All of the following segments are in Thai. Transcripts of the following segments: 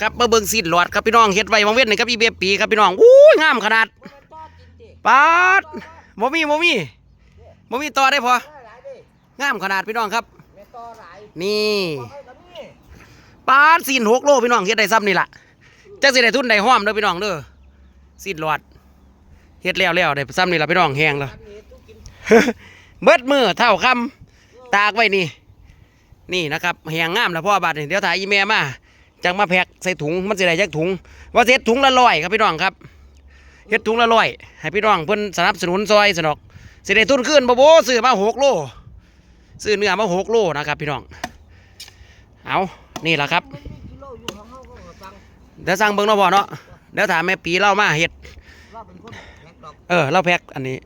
ครับมาเบิงซีดหลอดครับพี่น้องเฮ็ดไว้บางเว้นนี่ครับอีเบียปีครับพี่น้องอู้ยงามขนาดปาดบ่มีบ่มีบ่มีต่อได้พองามขนาดพี่น้องครับนี่ปาดซีนหกโลพี่น้องเฮ็ดได้ซ้ำนี่ล่ะจักสิได้ทุนได้ห้อมเด้อพี่น้องเด้อซีดหลอดเฮ็ดแล้วแล้วได้ซ้ำนี่ล่ะพี่น้องแหงแล้วเบิดมือเท่าคำตากไว้นี่ นี่นะครับแหงงามแล้วพ่อบาดนี่เดี๋ยวถ่ายอีเมลมา จังมาแพ็กใส่ถุงมันสิได้จักถุง ว่าเซ็ตถุงละร้อยครับพี่น้องครับเฮ็ดถุงละร้อยให้พี่น้องเพิ่นสนับสนุนซอยสนอกสิได้ทุนขึ้นบ่โบซื้อมาหกโลซื้อเนื้อมาหกโลนะครับพี่น้องเอานี่แหละครับเดี๋ยวสั่งเบิ่งเนาะพ่อเนาะเดี๋ยวถามแม่ปีเล่ามาเฮ็ดเออเราแพ็กอันนี้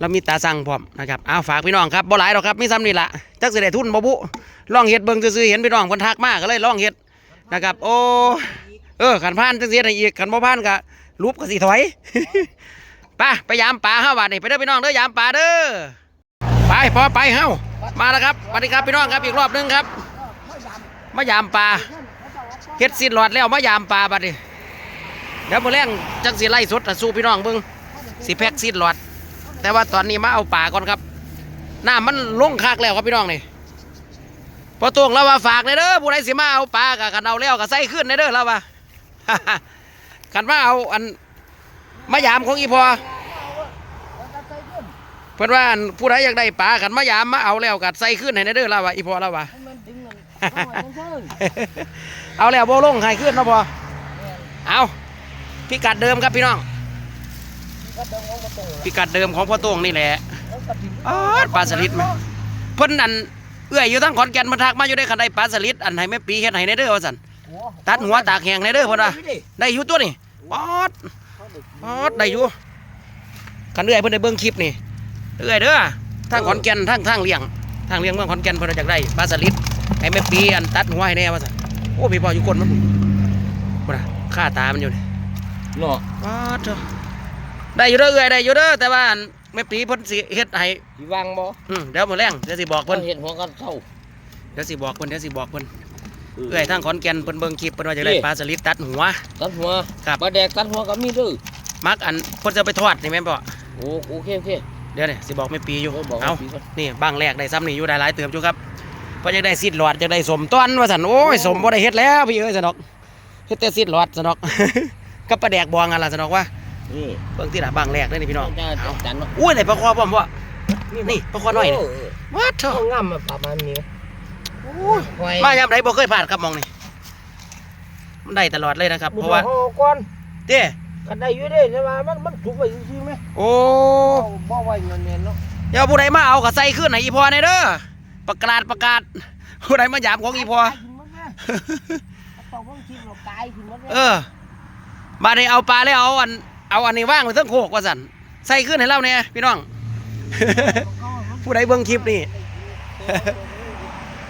เรามีตาสั่งพร้อมนะครับเอาฝากพี่น้องครับบ่หลายหรอกครับมีซ้ำนี่ละจักสิได้ทุนบ่บุลองเฮ็ดเบิ่งซื่อเห็นพี่น้องคนทักมากก็เลยลองเฮ็ด นะครับ โอ้เออขันพานจังสิได้อีกขันบ่พานก็รูปก็สิถอยไปไปยามปลาเฮาบาดนี่ไปเด้อพี่น้องเด้อยามปลาเด้อไปพอไปเฮามาแล้วครับสวัสดีครับพี่น้องครับอีกรอบนึงครับมายามปลาเฮ็ดสินหลอดแล้วมายามปลาบัดนี้เดี๋ยวมื้อแรงจังสิไล่สดสู้พี่น้องเบิ่งสิแพ็กสินหลอด แต่ว่าตอนนี้มาเอาป่าก่อนครับน้ำมันลงคักแล้วครับพี่น้องนี่ พอตวงเราว่าฝากเลยเด้อผู้ใดสิมาเอาป่ากะกันเอาแล้วก็ใส่ขึ้นเลยเด้อเราว่ากันมาเอาอันมายามของอีพอเพิ่อนว่าผู้ใดอยากได้ป่ากันมายามมาเอาแล้วก็ใส่ขึ้นให้เด้อเราว่าอีพอเราว่าเอาแล้วโบลงให้ขึ้นเนาะพอเอาพิกัดเดิมครับพี่น้องพิกัดเดิมของพ่อต้งนี่แหละอ๋อปลาสลิดไหมเพิ่นอัน เอื้อยอยู่ทั้งขอนแก่นมาทักมาอยู่ได้คันได้ปลาสลิดอันให้แม่ปีเฮ็ดให้ในเด้อว่าซั่นตัดหัวตากแห้งในเด้อเพิ่นว่าได้อยู่ตัวนี่ปอดปอดได้อยู่คันเอื้อยเพิ่นได้เบิ่งคลิปนี่เอื้อยเด้อทางขอนแก่นทางทางเลี้ยงทางเลี้ยงเมืองขอนแก่นเพิ่นอยากได้ปลาสลิดให้แม่ปีอันตัดหัวให้แน่ว่าซั่นโอ้พี่พ่ออยู่คนมันพุ่นน่ะค่าตามันอยู่นี่เนาะปอดเถอะได้อยู่เด้อเอื้อยได้อยู่เด้อแต่ว่าอัน แม่ปีเพิ่นสิเฮ็ดให้สิวางบ่อืมเดี๋ยวมื้อแรงเดี๋ยวสิบอกเพิ่เพิ่นนเห็นหัวกันเท่าเดี๋ยวสิบอกเพิ่นเดี๋ยวสิบอกเพิ่นเอื้อยทางขอนแก่นเพิ่นเบิ่งคลิปเพิ่นว่าจะได้ปลาสลิดตัดหัวตัดหัวครับปลาแดกตัดหัวก็มีเด้อมักอันเพิ่นจะไปทอดนี่แม่นบ่โอ้โอเคโอเคเดี๋ยวนี่สิบอกแม่ปีอยู่เออบอกเอาปีก่อนนี่บางแรกได้ซ้ำนี่อยู่ได้หลายเติมอยู่ครับเพิ่นจะได้ซิดหลอดจะได้สมต้นว่าซั่นโอ้ยสมบ่ได้เฮ็ดแล้วพี่เอ้ยสนอกเฮ็ดแต่ซิดหลอดสนอกกับปลาแดกบองอันล่ะสนอกว่า นี่เบิ่งที่ละบางแรกเด้อนี่พี่น้องจะเอาจันเนาะอุ้ยได้ปลาคอพร้อมบ่นี่ปลาคอน้อยนี่เวัดเถเอาอะงามมาประมาณนี้โอ้ยไว้มายามใดบ่เคยผ่านครับหมองนี่มันได้ตลอดเลยนะครับ เพราะว่าเอก่อนเด้กันได้อยู่เด้แต่ว่ามันมันถูกไว้ซื่อๆไหมโอ้เอาบ่ไว้เงินๆเนาะเดี๋ยวผู้ใดมาเอาก็ใส่ขึ้นให้อีพอในเด้อประกาศประกาศผู้ใดมาหยามของอีพอตายขึ้นหมดแม่เอาต้องคิดเราตายขึ้นหมดแม่เออมาได้เอาปลาแล้วเอาอัน เอาอันนี้ว่างไว้เทั้งโคกว่าสันใส่ขึ้นให้เราเนี่ยพี่น้อง ผู้ใดเบิ่งคลิปนี่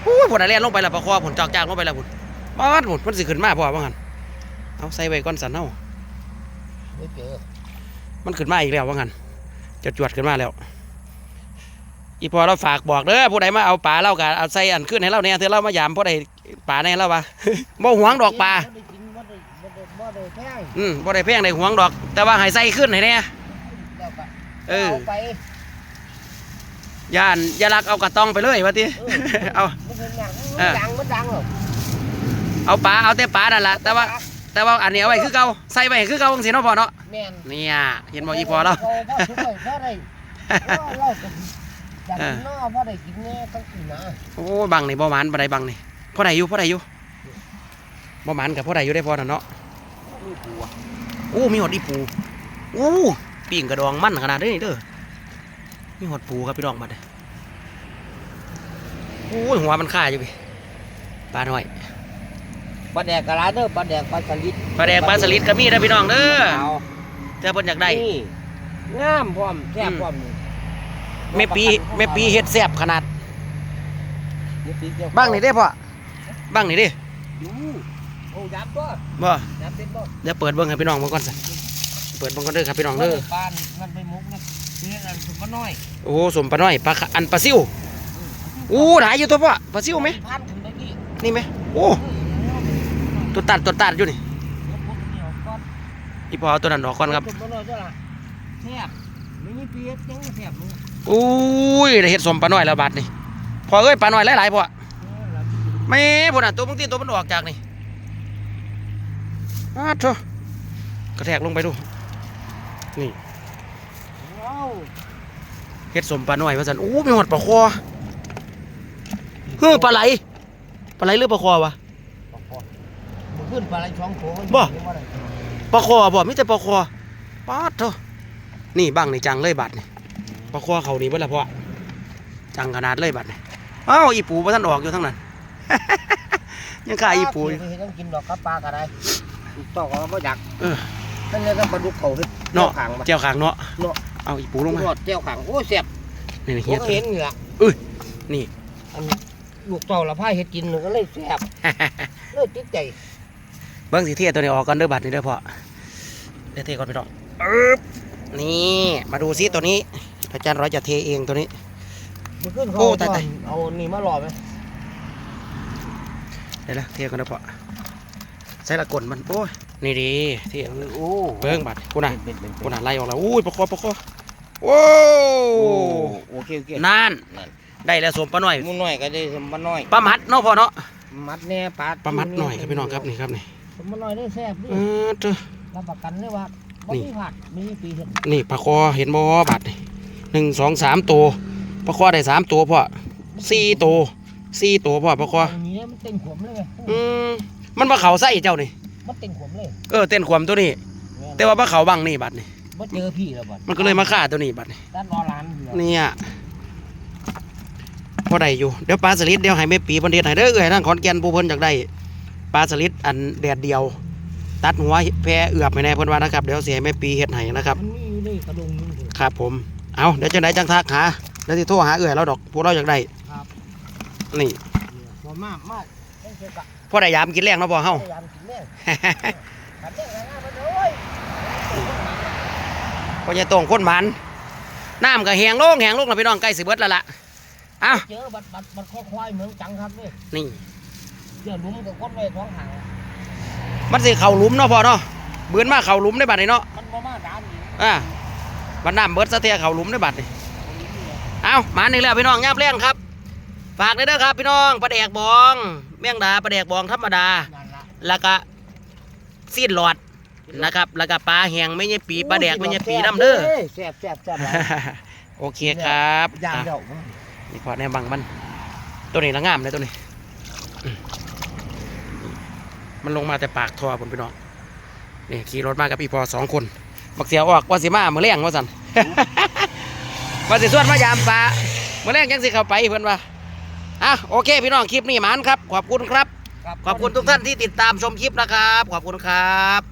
โอ้ผลอะไรลงไปละประคอผลจอกจางลงไปละผลปอดผลมันสิขึ้นมาพอว่างันเอาใส่ไว้ก่อนสันเน่าไม่เมันขึ้นมาอีกแล้วว่างั้นจะจวดขึ้นมาแล้ว อีพอเราฝากบอกเด้อผู้ใดมาเอาปลาเราก็เอาใส่อันขึ้นให้เราเนี่ยเธอเรามายามผู้ใดปลาในเราวะบ่หวงดอกปลา บ่ได้กินบ่ได้บ่ ได้บ่ได้แพงอืมบ่ได้แพงได้หวงดอก แต่ว่าให้ใส่ขึ้นให้แน่แล้วก็เออ เอาไปย่านอย่าลักเอากระตองไปเลยว่าติเอา มันเป็นหยังเออมันดังมันดังหรอกเอาปลาเอาแต่ปลานั่นล่ะแต่ว่า แต่ว่าอันนี้เอาไว้คือเก่าใส่ไว้คือเก่าจังซี่เนาะพ่อเนาะแม่นเนี่ยเห็นบ่อีพอเราเพ่อทุกคนพ่อได้พ่อเราก็อยากกินเนาะพ่อได้กินแน่ต้องกินนะโอ้บังนี่บ่หมานบ่ได้บังนี่พ่อได้อยู่พ่อได้อยู่บ่หมานกับพ่อได้อยู่ได้พอน่ะเนาะ นี่ปูอะโอ้มีหอดอีปูโอ้ปิ่งกระดองมันขนาดนี้เด้อมีหอดปูครับพี่น้องมาเด้อโอ้ยหัวมันค่าอยู่พี่ปลาหน่อยปลาแดกกะลาเด้อปลาแดกปลาสลิดปลาแดกปลาสลิดก็มีนะพี่น้องเด้อเอาแต่เพิ่นอยากได้นี่งามพร้อมแซ่บพร้อมนี่แม่ปีแม่ปีเฮ็ดแซ่บขนาดแม่ปีเจ้บ้างนี่เด้พ่อบ้างนี่เด้อยู่ โอ้ยับตัวบ่ยับเป็นบ่เดี๋ยวเปิดเบิ่งให้พี่น้องเบิ่งก่อนสิเปิดเบิ่งก่อนเด้อครับพี่น้องเด้อปลามันไปมุกนะนี่อันสุมาน้อยโอ้สมปลาน้อยปลาขะอันปลาซิวอู้หลายอยู่ตัวพ่อปลาซิวไหมพันถึงเมื่อกี้นี่ไหมโอ้ตัวตัดตัวตัดอยู่นี่เดี๋ยวผมจะเอาก้อนอีพอเอาตัวนั้นออกก่อนครับจุ่มมาหน่อยเจ้าล่ะแซ่บไม่มีเปียกยังแซ่บมึงอุ้ยได้เห็ดสมปลาน้อยแล้วบาดนี่พอเอ้ยปลาน้อยหลายๆพอเออล่ะไม่พน่ะตัวบางทีตัวมันออกจากนี่ อ้าวโธ่กระแทกลงไปดู นี่ว้าวเห็ดสมปลาน้อยว่าสันอู้มีหอดปลาคอเฮ้อปลาไหล ปลาไหลหรือปลาคอวะปลาคอมันขึ้นปลาไหลช่องโถมันบ่เรียกว่าอะไรปลาคอบ่มีแต่ปลาคอป๊าดโธ่นี่บังนี่จังเลยบาดนี่ปลาคอเขานี่เบ่ละพ่อจังขนาดเลยบาดนี่อ้าวอีปูบ่ทันออกอยู่ทั้งนั้น ยังขายอีปูอยู่เฮ็ดยังกินดอกกับปลาก็ได้ ต้องเอาบ่อยากเออ นั่นเลยก็ปลาดุกเขาเฮ็ดเนาะขางมาเจียวขางเนาะเนาะเอาอีปูลงมาทอดเจียวขางโอ้ยแซ่บนี่นี่ผเฮียมก็ตัวเห็นี้นนี่ล่ะนี่ อันลูกเต่าละพายเฮ็ดกินก็เลยแซ่บเลยติดใจเบิ้งสีเทียตัวนี้ออกก่อนเด้อบัตรนี่เด้อพ่อเดี๋ยวเทก่อนพี่น้องอึ๊บนี่มาดูซิตัวนี้พระจันทร์ร้อยจะเทเองตัวนี้ มันขึ้นเขาโอ้ตายตาย เอานี่มาหล่อไหมเดี๋ยวละเทก่อนเด้อพ่อ ใส่ละกลมันโอ้ยนี่ดีเทโอ้เบิ้งบัตรกูน่ะเป็นเป็นกูน่ะไล่ออกแล้วอุ้ยประคอประคอโอ้โอ้โอเคโอเคนั่นนั่นได้แล้วสมปลาหน่อยหมูน้อยก็ได้สมบัน้อยปลามัดเนาะพ่อเนาะมัดแน่ปลาปลามัดหน่อยครับพี่น้องครับนี่ครับนี่สมบัน้อยได้แซ่บดิเออเจ้ารับประกันเลยว่าบ่นี่มีผัดมีปีเห็นนี่ปลาคอเห็นบ่บัตรนี่หนึ่งสองสามตัวปลาคอได้สามตัวพ่อสี่ตัวสี่ตัวพ่อปลาคออันนี้มันเต็ มขวมเลยไงอืมมันปลาเขาไส้เจ้านี่ มันเต็มขวมเลยเออเต้นความตัวนี้ แต่ว่าปลาเขาบังนี่บัดนี่ บ่เจอพี่แล้วบัดมันก็เลยมาฆ่าตัวนี้บัดนี่ด้านรอร้านเดียวเนี่ยพอได้อยู่ เดี๋ยวปลาสลิดเดี๋ยวให้แม่ปีเพิ่นเฮ็ดให้เด้อเอ้ยทางขอนแก่นผู้เพิ่นอยากได้ปลาสลิดอันแดดเดียว ตัดหัวแพรเอือบให้แน่เพิ่นว่านะครับ เดี๋ยวสิให้แม่ปีเฮ็ดให้นะครับ มันมีอยู่เลยกระดงนึงสิครับผม เอาเดี๋ยวจังไดจังทักหาเดี๋ยวสิโทรหาเอื้อยเราดอก พวกเราอยากได้ครับ นี่ บ่มากมากเล่นเกี่ยวกับ พอได้ยามกินแรงเนาะบ่เฮา พยายามกินแม่ขันเด้งนะมันโอ้ยพอจะตรงคนหมันน้ำก็แหงลงแหงลงแล้วพี่น้องใกล้สิเบิดแล้วล่ะเอ้าเจอบัดบัดบัดข้อควายเหมืองจังครับนี่นี่เดี๋ยวหลุมกับก้นไว้ท้องห่างมันสิเข้าหลุมเนาะพ่อเนาะเบือนมาเข้าหลุมได้บัดนี้เนาะมันบ่มาด่านนี่อ่าบัดน้ำเบิดซะเทียเข้าหลุมได้บัดนี่เอามาหนึ่งแล้วพี่น้องยับแรงครับ ฝากด้วยเด้อครับพี่น้องปลาแดกบอง เมี่ยงดาปลาแดกบองธรรมดานั่นละแล้วก็ซีดหลอดนะครับ แล้วก็ปลาแห้งไม่ใช่ปีปลาแดกไม่ใช่ปีน้ำเด้อแซ่บแซ่บแซ่บหลายโอเคครับย่างอะเดียวนี่พอแน่บังมัน ตัวนี้ละงามเลยตัวนี้อืมมันลงมาแต่ปากท่อผมพี่น้องนี่ขี่รถมากับพี่พอสองคนบักเสียออกว่าสิมาเมื่อแรงว่าสันว่าสิส่วนมายามปลาเมื่อแรงยังสิเข้าไปเพื่อนว่า อะโอเค พี่น้องคลิปนี้หมานครับ ขอบคุณครับ ขอบคุณทุกท่านที่ติดตามชมคลิปนะครับ ขอบคุณครับ